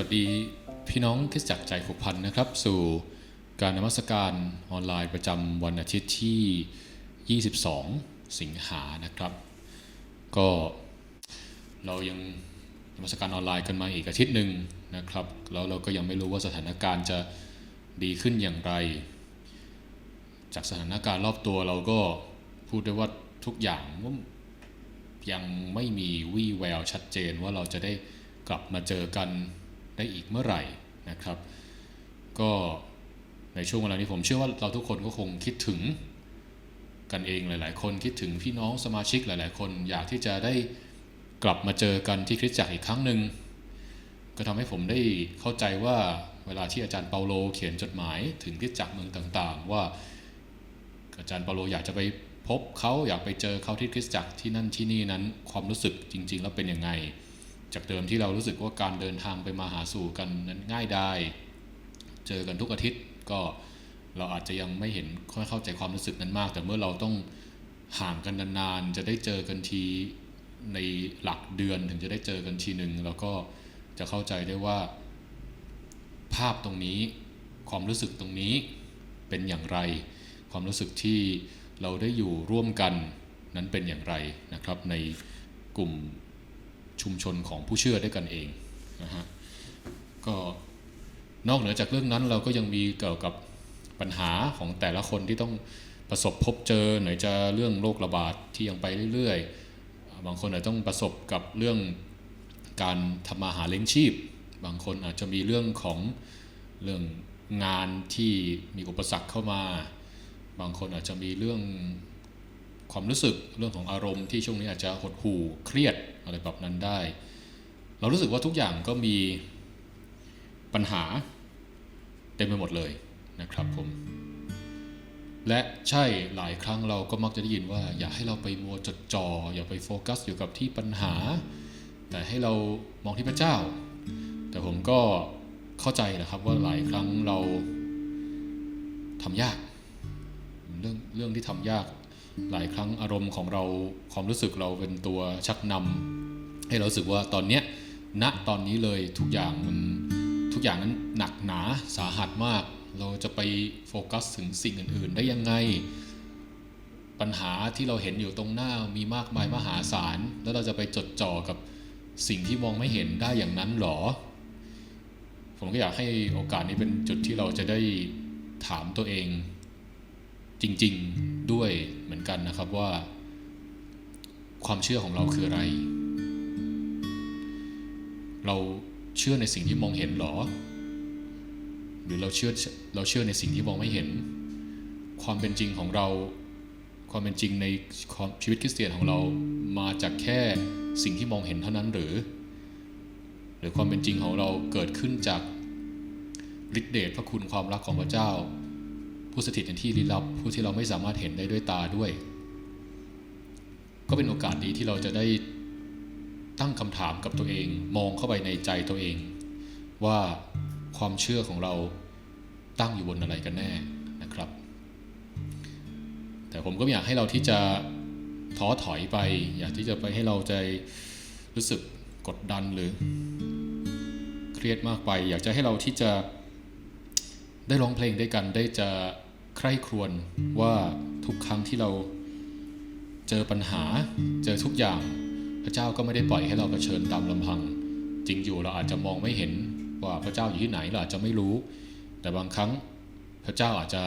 วัสดีพี่น้องคริสตจักใจผูกพันนะครับ สู่การนมัสการออนไลน์ประจำวันอาทิตย์ที่ 22 สิงหานะครับ ก็เรายังนมัสการออนไลน์กันมาอีกอาทิตย์หนึ่งนะครับ แล้วเราก็ยังไม่รู้ว่าสถานการณ์จะดีขึ้นอย่างไร จากสถานการณ์รอบตัวเราก็พูดได้ว่าทุกอย่างยังไม่มีวี่แววชัดเจนว่าเราจะได้กลับมาเจอกัน ได้อีกเมื่อไหร่นะครับ ก็ในช่วงเวลานี้ผมเชื่อว่าเราทุกคนก็คงคิดถึงกันเองหลาย ๆ คนคิดถึงพี่น้องสมาชิกหลาย ๆ คนอยากที่จะได้กลับมาเจอกันที่คริสตจักรอีกครั้งหนึ่งก็ทำให้ผมได้เข้าใจว่าเวลาที่อาจารย์เปาโลเขียนจดหมายถึงคริสตจักรเมืองต่าง ๆ ว่าอาจารย์เปาโลอยากจะไปพบเขาอยากไปเจอเขาที่คริสตจักรที่นั่นที่นี่นั้นความรู้สึกจริง ๆ แล้วเป็นยังไง จากเดิมที่เรารู้สึกว่าการเดินทางไปมาหาสู่กันนั้นง่ายได้เจอกันทุกอาทิตย์ก็เราอาจจะยังไม่เห็นค่อยเข้าใจความรู้สึกนั้นมาก แต่เมื่อเราต้องห่างกันนานๆ จะได้เจอกันทีในหลักเดือนถึงจะได้เจอกันทีหนึ่งแล้วก็จะเข้าใจได้ว่า ภาพตรงนี้ความรู้สึกตรงนี้เป็นอย่างไร ความรู้สึกที่เราได้อยู่ร่วมกันนั้นเป็นอย่างไรนะครับ ในกลุ่ม ชุมชนของผู้เชื่อด้วยกันเองนะฮะก็นอกเหนือจากเรื่องนั้นเราก็ยังมีเกี่ยวกับปัญหาของแต่ละคนที่ต้องประสบพบเจอไหนจะเรื่องโรคระบาดที่ยังไปเรื่อยๆ บางคนอาจจะต้องประสบกับเรื่องการทำมาหาเลี้ยงชีพ บางคนอาจจะมีเรื่องของเรื่องงานที่มีอุปสรรคเข้ามา บางคนอาจจะมีเรื่องความรู้สึกเรื่องของอารมณ์ที่ช่วงนี้อาจจะหดหู่เครียด อะไรแบบนั้นได้ เรารู้สึกว่าทุกอย่างก็มีปัญหาเต็มไปหมดเลยนะครับผม และใช่หลายครั้งเราก็มักจะได้ยินว่า อย่าให้เราไปมัวจดจอ่ออย่าไปโฟกัสอยู่กับที่ปัญหา แต่ให้เรามองที่พระเจ้า แต่ผมก็เข้าใจนะครับว่าหลายครั้งเราทำยาก เรื่องเรื่องที่ทำยาก หลายครั้งอารมณ์ของเราความรู้สึกเราเป็นตัวชักนำให้เราสึกว่าตอนเนี้ยณตอนนี้เลยทุกอย่างมันทุกอย่างนั้นหนักหนาสาหัสมาก เราจะไปโฟกัสถึงสิ่งอื่น ๆ ได้ยังไง ปัญหาที่เราเห็นอยู่ตรงหน้ามีมากมายมหาศาล แล้วเราจะไปจดจ่อกับสิ่งที่มองไม่เห็นได้อย่างนั้นหรอ ผมก็อยากให้โอกาสนี้เป็นจุดที่เราจะได้ถามตัวเอง จริง ๆด้วย มือนกันนะครับว่า ความเชื่อของเราคืออะไร เราเชื่อในสิ่งที่มองเห็นหรอ หรือเราเชื่อเราเชื่อในสิ่งที่มองไม่เห็น ความเป็นจริงของเรา ความเป็นจริงในชีวิตคริสเตียนของเรามาจากแค่สิ่งที่มองเห็นเท่านั้นหรือ หรือความเป็นจริงของเราเกิดขึ้นจากฤทธิเดชพระคุณความรักของพระเจ้า ผู้สถิตในที่ลี้ลับผู้ที่เราไม่สามารถเห็นได้ด้วยตาด้วย ก็เป็นโอกาสดีที่เราจะได้ตั้งคำถามกับตัวเอง มองเข้าไปในใจตัวเอง ว่าความเชื่อของเราตั้งอยู่บนอะไรกันแน่นะครับ แต่ผมก็อยากให้เราที่จะท้อถอยไป อยากที่จะไปให้เราใจรู้สึกกดดันหรือ เครียดมากไป อยากจะให้เราที่จะได้ร้องเพลงด้วยกันได้จะ ใคร่ครวญว่าทุกครั้งที่เราเจอปัญหาเจอทุกอย่าง พระเจ้าก็ไม่ได้ปล่อยให้เราเผชิญตามลำพัง จริงอยู่เราอาจจะมองไม่เห็นว่าพระเจ้าอยู่ที่ไหนเราอาจจะไม่รู้ แต่บางครั้งพระเจ้าอาจจะ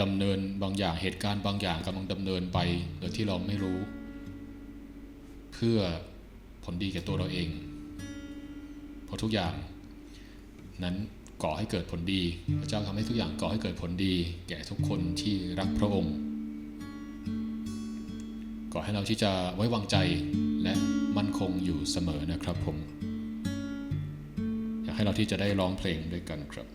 ดำเนินบางอย่างเหตุการณ์บางอย่างกำลังดำเนินไปโดยที่เราไม่รู้ เพื่อผลดีแก่ตัวเราเองเพราะทุกอย่างนั้น ก่อให้เกิดผลดี พระเจ้าทำให้ทุกอย่างก่อให้เกิดผลดี แก่ทุกคนที่รักพระองค์ก่อให้เราที่จะไว้วางใจและมั่นคงอยู่เสมอนะครับผม อยากให้เราที่จะได้ร้องเพลงด้วยกันครับ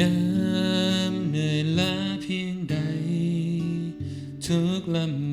ยามเหนื่อยล้าเพียงใดทุกลำ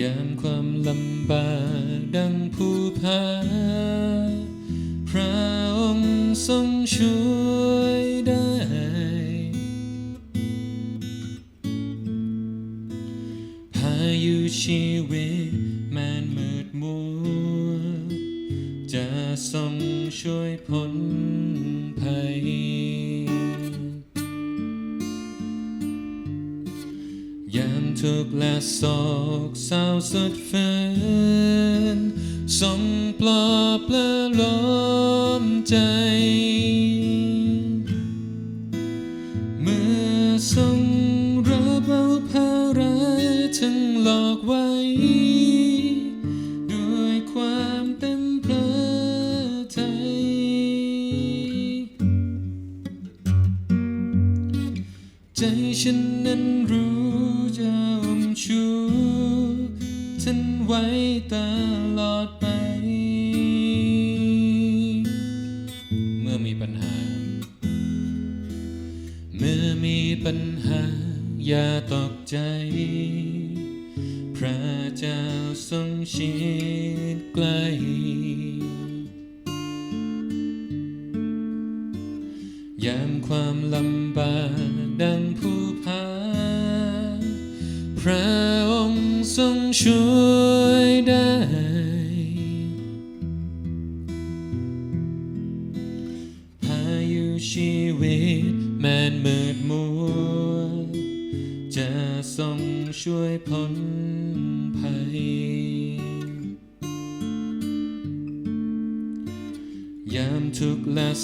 ยามความลำบากดังผู้พา ทั้งหลอกไว้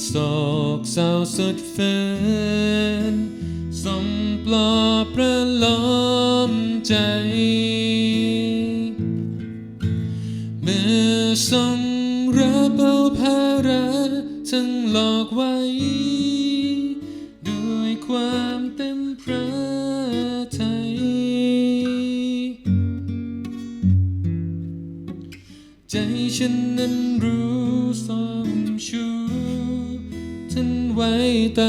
โศกเศร้าสุดฝืนทรงปลอบประโลมใจ เมื่อทรงรับเอาภาระทั้งหลอกไว้ ด้วยความเต็มพระทัยใจฉันนั้นรู้สมชู ท่านไว้ต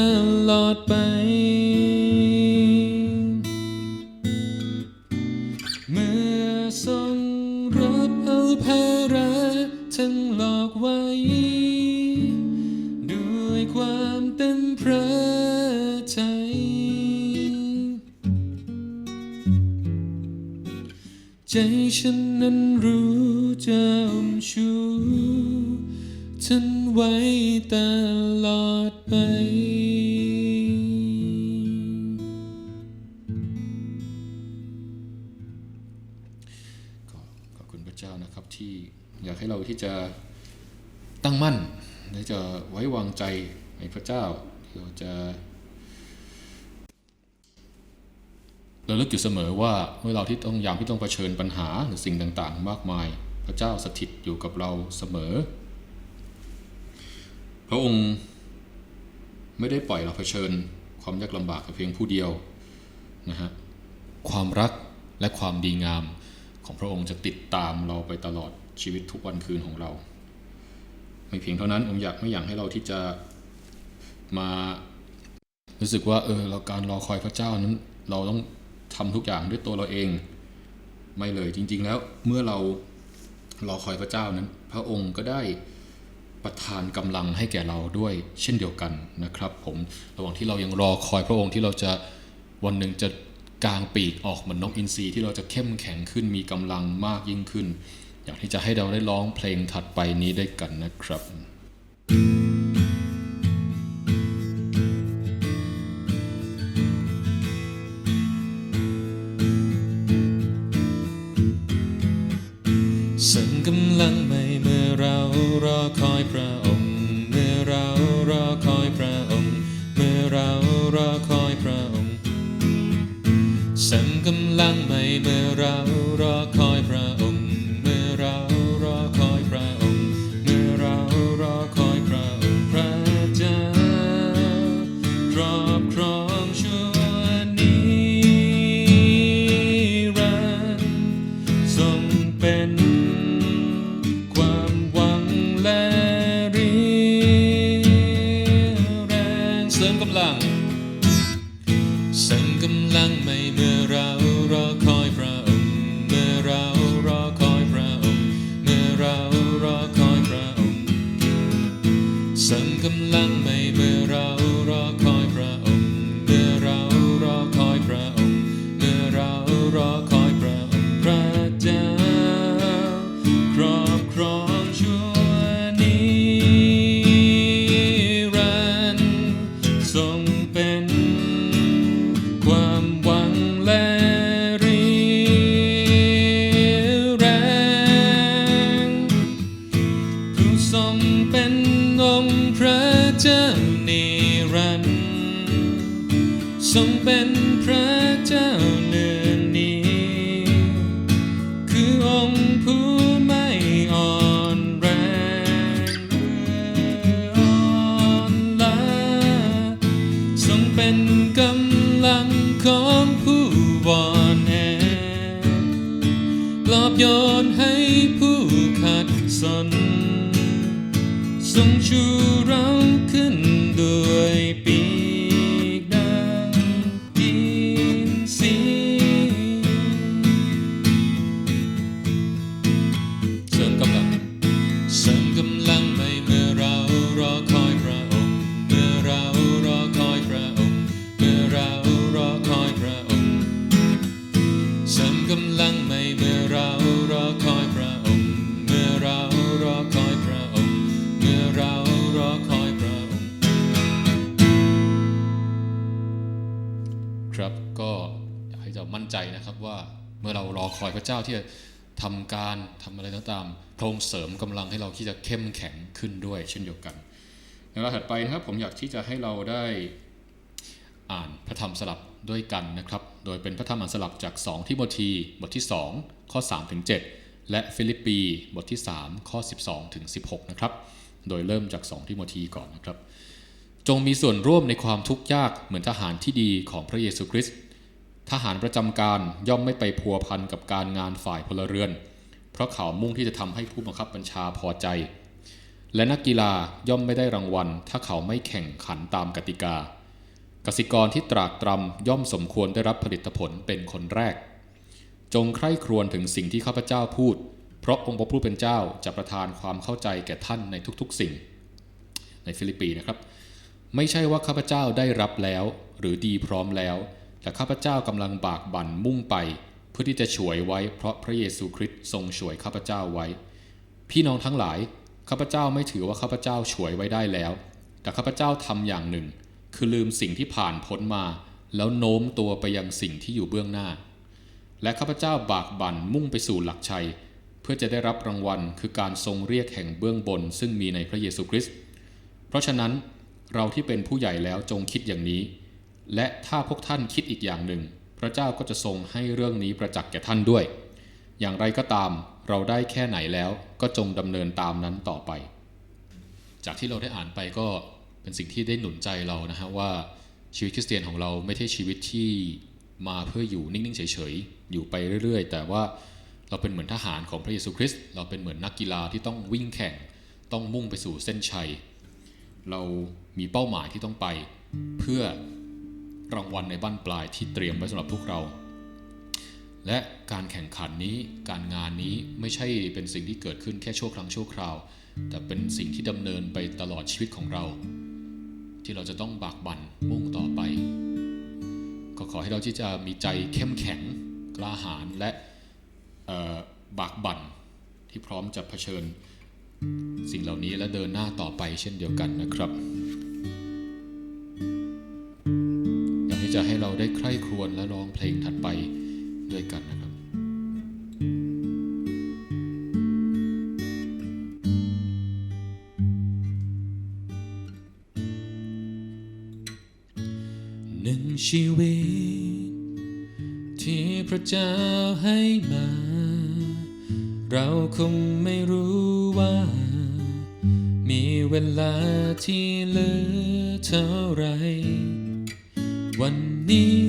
ลอดไป เมื่อทรงรับเอาภาระทั้งหลอกไว้ ด้วยความเต็มพระทัยใจฉันนั้นรู้จะอุ้มชูฉันไว้ตลอด ไป ก็ขอบคุณพระเจ้านะครับที่อยากให้เราที่จะตั้งมั่นและจะไว้วางใจในพระเจ้าที่เราจะเราลึกอยู่เสมอว่าเมื่อเราที่ต้องยามที่ต้องเผชิญปัญหาหรือสิ่งต่างๆ มากมาย พระเจ้าสถิตอยู่กับเราเสมอ พระองค์ ไม่ได้ปล่อยเราเผชิญ ความยากลำบากแต่เพียงผู้เดียวนะฮะความรักและความดีงามของพระองค์จะติดตามเราไปตลอดชีวิตทุกวันคืนของเรา ไม่เพียงเท่านั้นผมอยากไม่อยากให้เราที่จะมารู้สึกว่าเออเราการรอคอยพระเจ้านั้น เราต้องทำทุกอย่างด้วยตัวเราเอง ไม่เลยจริง ๆ แล้วเมื่อเรารอคอยพระเจ้านั้น พระองค์ก็ได้ ประทานกำลังให้แก่เราด้วยเช่นเดียวกันนะครับ ผมระหว่างที่เรายังรอคอยพระองค์ที่เราจะวันหนึ่งจะกางปีกออกเหมือนนกอินทรีที่เราจะเข้มแข็งขึ้นมีกำลังมากยิ่งขึ้น อยากที่จะให้เราได้ร้องเพลงถัดไปนี้ได้วยกันนะครับ เจ้าที่จะทำการทำอะไรก็ตามพรงเสริมกำลังให้เราที่จะเข้มแข็งขึ้นด้วย เช่นเดียวกันในเวลาถัดไปนะครับผมอยากที่จะให้เราได้อ่านพระธรรมสลับด้วยกันนะครับ โดยเป็นพระธรรมอ่านสลับจาก 2 ทิโมธีบทที่ 2 ข้อ3ถึง7และฟิลิปปีบทที่ 3 ข้อ 12ถึง16 นะครับ โดยเริ่มจาก 2 ทิโมธีก่อนนะครับ จงมีส่วนร่วมในความทุกข์ยากเหมือนทหารที่ดีของพระเยซูคริสต์ ทหารประจำการย่อมไม่ไปพัวพันกับการงานฝ่ายพลเรือน เพราะเขามุ่งที่จะทำให้ผู้บังคับบัญชาพอใจ และนักกีฬาย่อมไม่ได้รางวัล ถ้าเขาไม่แข่งขันตามกติกา กสิกรที่ตรากตรำย่อมสมควรได้รับผลิตผลเป็นคนแรก จงใคร่ครวญถึงสิ่งที่ข้าพเจ้าพูด เพราะองค์พระผู้เป็นเจ้าจะประทานความเข้าใจแก่ท่านในทุกๆสิ่ง ในฟิลิปปีนะครับ ไม่ใช่ว่าข้าพเจ้าได้รับแล้ว หรือดีพร้อมแล้ว แต่ข้าพเจ้ากำลังบากบั่นมุ่งไป เพื่อที่จะฉวยไว้เพราะพระเยซูคริสต์ทรงฉวยข้าพเจ้าไว้ พี่น้องทั้งหลายข้าพเจ้าไม่ถือว่าข้าพเจ้าฉวยไว้ได้แล้ว แต่ข้าพเจ้าทำอย่างหนึ่ง คือลืมสิ่งที่ผ่านพ้นมา แล้วโน้มตัวไปยังสิ่งที่อยู่เบื้องหน้า และข้าพเจ้าบากบั่นมุ่งไปสู่หลักชัย เพื่อจะได้รับรางวัลคือการทรงเรียกแห่งเบื้องบน ซึ่งมีในพระเยซูคริสต์เพราะฉะนั้นเราที่เป็นผู้ใหญ่แล้วจงคิดอย่างนี้ และถ้าพวกท่านคิดอีกอย่างหนึ่ง พระเจ้าก็จะทรงให้เรื่องนี้ประจักษ์แก่ท่านด้วย อย่างไรก็ตามเราได้แค่ไหนแล้วก็จงดำเนินตามนั้นต่อไป จากที่เราได้อ่านไปก็เป็นสิ่งที่ได้หนุนใจเรานะฮะว่าชีวิตคริสเตียนของเราไม่ใช่ชีวิตที่มาเพื่ออยู่นิ่งๆเฉยๆอยู่ไปเรื่อย ๆ แต่ว่าเราเป็นเหมือนทหารของพระเยซูคริสต์เราเป็นเหมือนนักกีฬาที่ต้องวิ่งแข่ง ต้องมุ่งไปสู่เส้นชัย เรามีเป้าหมายที่ต้องไปเพื่อ รางวัลในบ้านปลายที่เตรียมไว้สำหรับพวกเรา และการแข่งขันนี้การงานนี้ไม่ใช่เป็นสิ่งที่เกิดขึ้นแค่ชั่วครั้งชั่วคราว แต่เป็นสิ่งที่ดำเนินไปตลอดชีวิตของเรา ที่เราจะต้องบากบั่นมุ่งต่อไป ก็ขอให้เราที่จะมีใจเข้มแข็งกล้าหาญและบากบั่นที่พร้อมจะเผชิญ สิ่งเหล่านี้และเดินหน้าต่อไปเช่นเดียวกันนะครับ ที่จะให้เราได้ใคร่ครวญและร้องเพลงถัดไปด้วยกันนะครับหนึ่งชีวิต ที่พระเจ้าให้มา เราคงไม่รู้ว่า มีเวลาที่เหลือเท่าไร วันนี้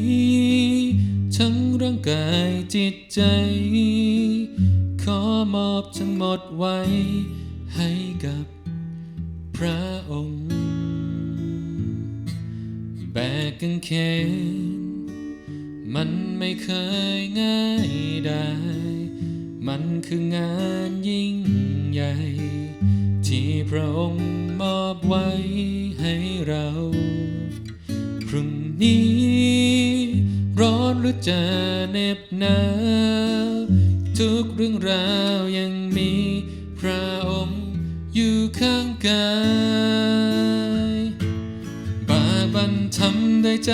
ทั้งร่างกายจิตใจ ขอมอบทั้งหมดไว้ ให้กับพระองค์ แบกกางเขนมันไม่เคยง่ายได้ มันคืองานยิ่งใหญ่ ที่พระองค์มอบไว้ให้เรา นี้ ร้อนหรือจะเหน็บหนาวทุกเรื่องราวยังมีพระองค์อยู่ข้างกายบาบันทำได้ใจ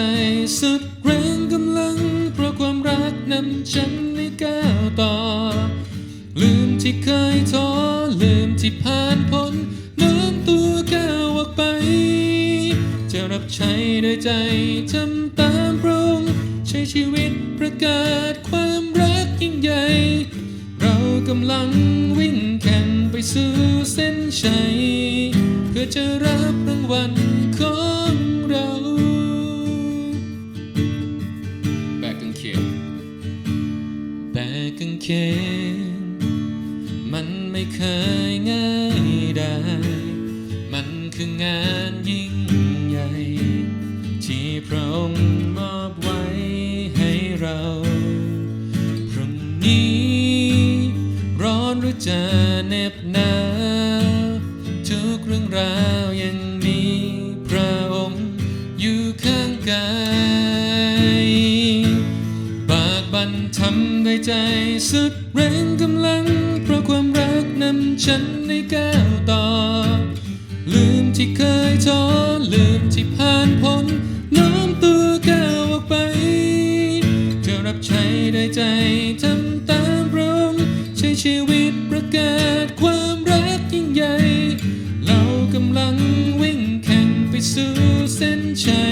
สุดแรงกำลัง เพราะความรักนำฉันให้ก้าวต่อ ลืมที่เคยท้อลืมที่ผ่านพ้น ใช้ด้วยใจทำตามพระองค์ใช้ชีวิตประกาศความรักยิ่งใหญ่ เรากำลังวิ่งแข่งไปสู่เส้นชัย เพื่อจะรับรางวัลของเรา แบกกางเขนแบกกางเขนมันไม่เคยง่ายได้ มันคืองาน วยใจสุดแรงกำลัง เพราะความรักนำฉันให้ก้าวต่อ ลืมที่เคยท้อลืมที่ผ่านพ้นน้อมตัวก้าวออกไป จะรับใช้ได้ใจทำตามพระองค์ใช้ชีวิตประกาศความรักยิ่งใหญ่ เรากำลังวิ่งแข่งไปสู่เส้นชัย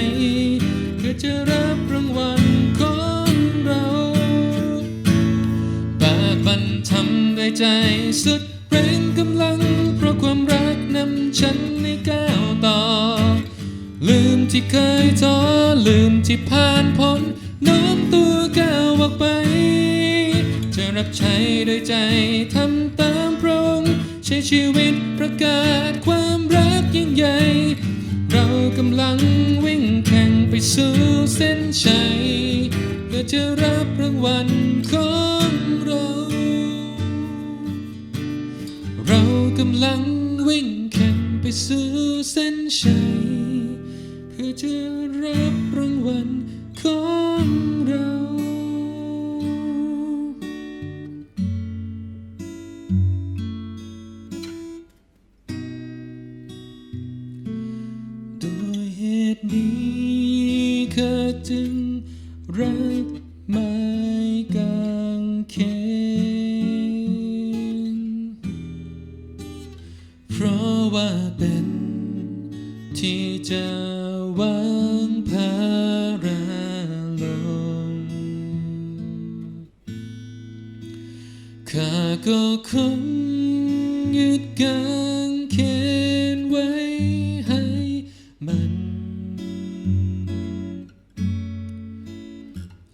เส้นชัยเพื่อจะรับรางวัลของเรา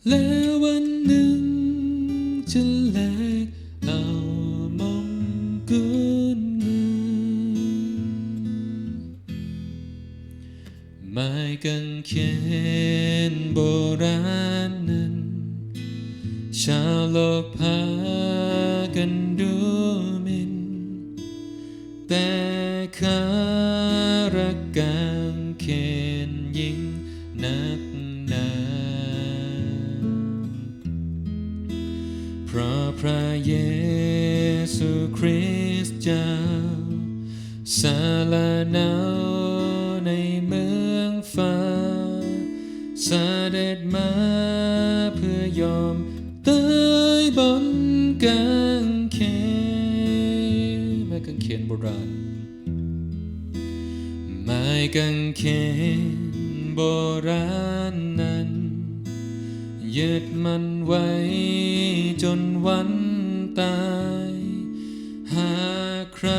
Let อมตายบนกางเขนไม้กางเขนโบราณไม้กางเขนโบราณนั้นยึดมันไว้จนวันตาย หากใคร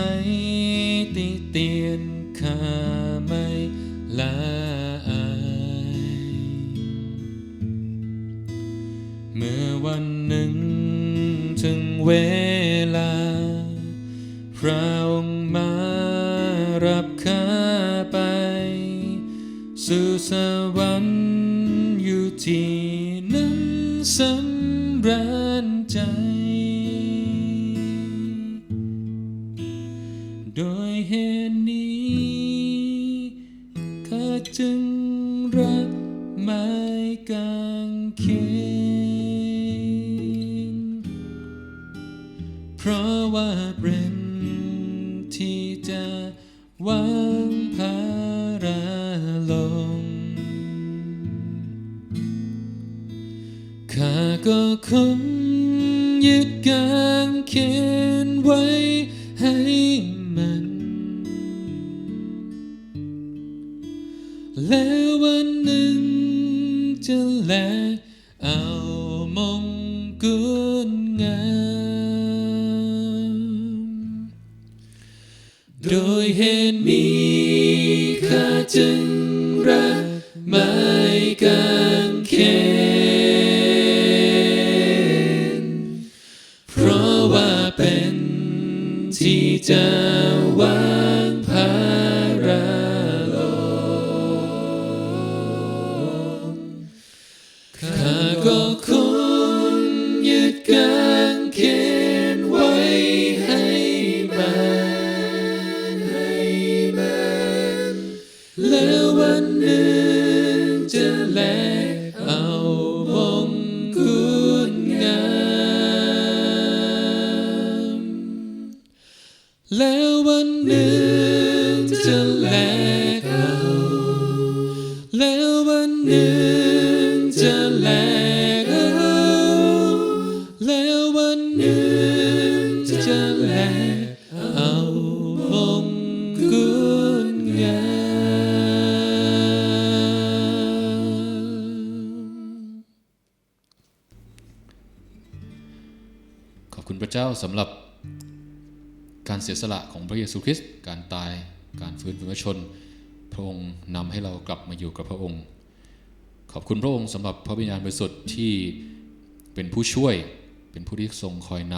ที่นั้นสำราญใจ โดยเหตุนี้ข้าจึงรัก นหนึ่งจะแลกเอาแล้ววันหนึ่งจะแลกเอาแล้ววันหนึ่งจะแลกเอามงกุฎงามขอบคุณพระเจ้าสำหรับ สียสละของพระเยซูคริสต์การตายการฟื้นเป็นพระชน พระองค์นำให้เรากลับมาอยู่กับพระองค์ ขอบคุณพระองค์สำหรับพระวิญญาณบริสุทธิ์ที่เป็นผู้ช่วยเป็นผู้ที่ทรงคอยน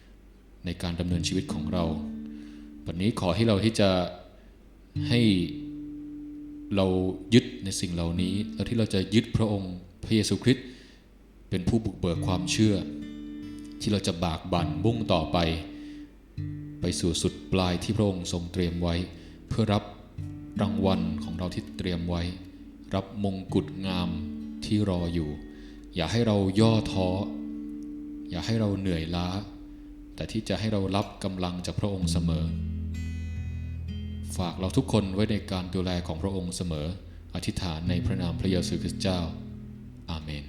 ำในการดำเนินชีวิตของเรา วันนี้ขอให้เราที่จะให้เรายึดในสิ่งเหล่านี้ แล้วที่เราจะยึดพระองค์พระเยซูคริสต์เป็นผู้บุกเบิกความเชื่อ ที่เราจะบากบั่นมุ่งต่อไป สู่สุดปลายที่พระองค์ทรงเตรียมไว้ เพื่อรับรางวัลของเราที่เตรียมไว้ รับมงกุฎงามที่รออยู่ อย่าให้เราย่อท้อ อย่าให้เราเหนื่อยล้า แต่ที่จะให้เรารับกำลังจากพระองค์เสมอ ฝากเราทุกคนไว้ในการดูแลของพระองค์เสมอ อธิษฐานในพระนามพระเยซูคริสต์เจ้า อาเมน